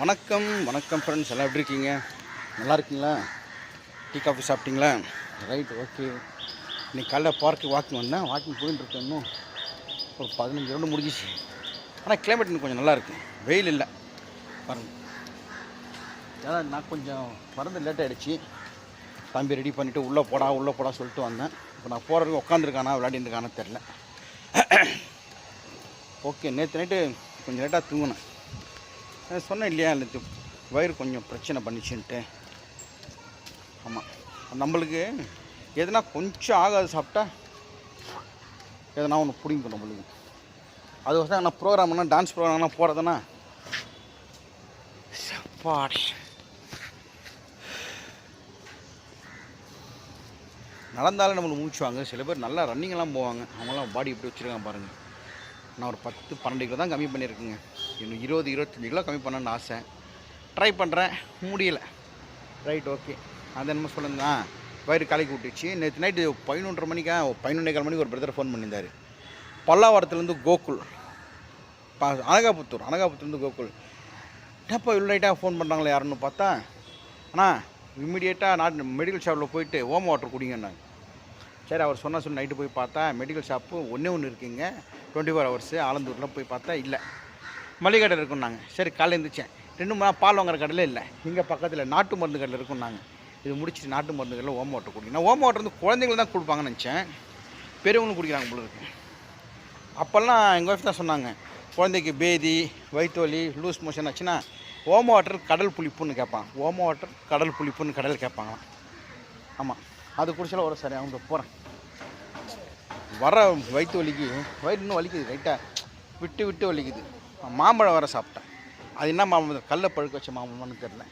வணக்கம் வணக்கம் ஃப்ரெண்ட்ஸ் எல்லாம் எப்படி இருக்கீங்க? நல்லா இருக்கீங்களா? டீ காஃபி சாப்பிட்டீங்களா? ரைட் ஓகே இன்னைக்கு காலைல பார்க்கு வாக்கிங் வந்தேன். வாக்கிங் போயிட்டு இருக்கேன் இன்னும் ஒரு பதினஞ்சு ரவுண்டு முடிஞ்சிச்சு. ஆனால் கிளைமேட் இன்னும் கொஞ்சம் நல்லாயிருக்கு வெயில் இல்லை. பாருங்கள் ஏன்னா நான் கொஞ்சம் மறந்து லேட் ஆகிடுச்சு தம்பி ரெடி பண்ணிவிட்டு உள்ளே போடா உள்ளே போடா சொல்லிட்டு வந்தேன். இப்போ நான் போகிறதுக்கு உட்காந்துருக்கானா விளையாடிட்டு இருக்கானா தெரில ஓகே நேற்று நைட்டு கொஞ்சம் லேட்டாக தூங்கினேன். சொன்னேன் இல்லையா எனக்கு வயிறு கொஞ்சம் பிரச்சனை பண்ணிச்சுன்ட்டு. ஆமாம் நம்மளுக்கு எதனா கொஞ்சம் ஆகாது சாப்பிட்டா எதனா ஒன்று பிடிக்கும் நம்மளுக்கு. அது வந்து நான் ப்ரோக்ராம்னா டான்ஸ் ப்ரோக்ராம்னா போகிறதுனா பாடி நடந்தாலும் நம்மளுக்கு மூச்சுவாங்க சில பேர் நல்லா ரன்னிங்லாம் போவாங்க. அவங்களாம் பாடி இப்படி வச்சுருக்காங்க பாருங்கள் நான் ஒரு பத்து பன்னெண்டு கிலோ தான் கம்மி பண்ணியிருக்கேங்க. இன்னும் இருபது இருபத்தஞ்சி கிலோ கம்மி பண்ணணும்னு ஆசை. ட்ரை பண்ணுறேன் முடியலை. ரைட் ஓகே அது என்னமோ சொல்லுங்க வயிறு கலக்கி விட்டுச்சு. நேற்று நைட்டு பதினொன்றரை மணிக்கா பதினொன்றே கால் மணிக்கு ஒரு பிரதர் ஃபோன் பண்ணியிருந்தார். பல்லாவரத்துலேருந்து கோகுல். பா அனகாபுத்தூர் அனகாபுத்தூர்லேருந்து கோகுல். என்னப்பா இவ்வளோ நைட்டாக ஃபோன் பண்ணுறாங்களே யாருன்னு பார்த்தா அண்ணா இம்மிடியேட்டாக நான் மெடிக்கல் ஷாப்பில் போயிட்டு ஓம வாட்டர் குடிங்கன்னாங்க சரி அவர் சொன்ன சொல்லி நைட்டு போய் பார்த்தா மெடிக்கல் ஷாப்பு ஒன்றே ஒன்று இருக்குங்க. டுவெண்ட்டி ஃபோர் ஹவர்ஸு ஆலந்தூரில் போய் பார்த்தா இல்லை. மளிகை கடை இருக்குன்னாங்க சரி காலையில் எழுந்திரிச்சேன் ரெண்டு மூணு பால் வாங்குற கடையில் இல்லை. இங்கே பக்கத்தில் நாட்டு மருந்து கடையில் இருக்குன்னாங்க இது முடிச்சுட்டு நாட்டு மருந்து கடையில் ஓம வாட்டர் குடிங்க. நான் ஓம வாட்டர் வந்து குழந்தைங்களுக்கு தான் கொடுப்பாங்கன்னு நினச்சேன். பெரியவங்களும் குடிக்கிறாங்க போல இருக்கு. அப்போல்லாம் எங்கள் ஒய்ஃப் தான் சொன்னாங்க. குழந்தைக்கு பேதி வயிற்று வலி லூஸ் மோஷன் ஆச்சுன்னா ஓம வாட்டர் கடல் புளிப்புன்னு கேட்பான் ஓம வாட்டர் கடல் புளிப்புன்னு கடல் கேட்பாங்களாம். ஆமாம் அது குடிச்சாலும் ஒரு சரி அவங்க போகிறேன் வர வயிற்று வலிக்கு வயிறு இன்னும் வலிக்குது ரைட்டாக விட்டு விட்டு வலிக்குது. மாம்பழம் வர சாப்பிட்டேன். அது என்ன மாம்பழம்? கல்லை பழுக்க வச்ச மாம்பழம்னு தெரில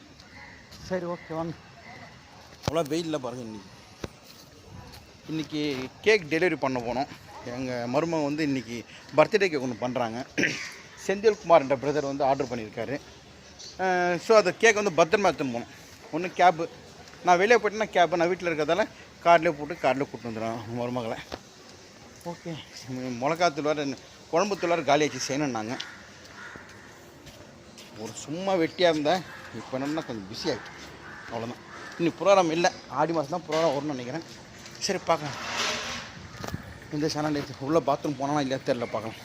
சரி ஓகே வாங்க. அவ்வளோ வெயிலில் பாருங்க இன்னைக்கு. இன்றைக்கி கேக் டெலிவரி பண்ண போனோம். எங்கள் மருமகன் வந்து இன்றைக்கி பர்த்டே கேக் ஒன்று பண்ணுறாங்க செந்தில் குமார் என்ற பிரதர் வந்து ஆர்டர் பண்ணியிருக்காரு. ஸோ அந்த கேக் வந்து பத்திரமா எடுத்துன்னு போகணும் ஒன்று கேபு நான் வெளியே போயிட்டேன்னா கேபு நான் வீட்டில் இருக்கிறதால கார்லேயே போட்டு கார்லேயே கூப்பிட்டு வந்துடுவேன் மருமகளை. ஓகே. மிளகாத்தூள் வேறு குழம்பு தூள் வேறு காலியாச்சு செய்யணுன்னாங்க ஒரு சும்மா வெட்டியாக இருந்தேன் இப்போ என்னன்னா கொஞ்சம் பிஸி ஆகிட்டு அவ்வளோதான் இன்னும் ப்ரோக்ராம் இல்லை ஆடி மாதம் தான் ப்ரோக்ராம் வரும்னு நினைக்கிறேன். சரி பார்க்கலாம். இந்த சேனல் உள்ளே பாத்ரூம் போனாலும் இல்லையா தெரில பார்க்கலாம்.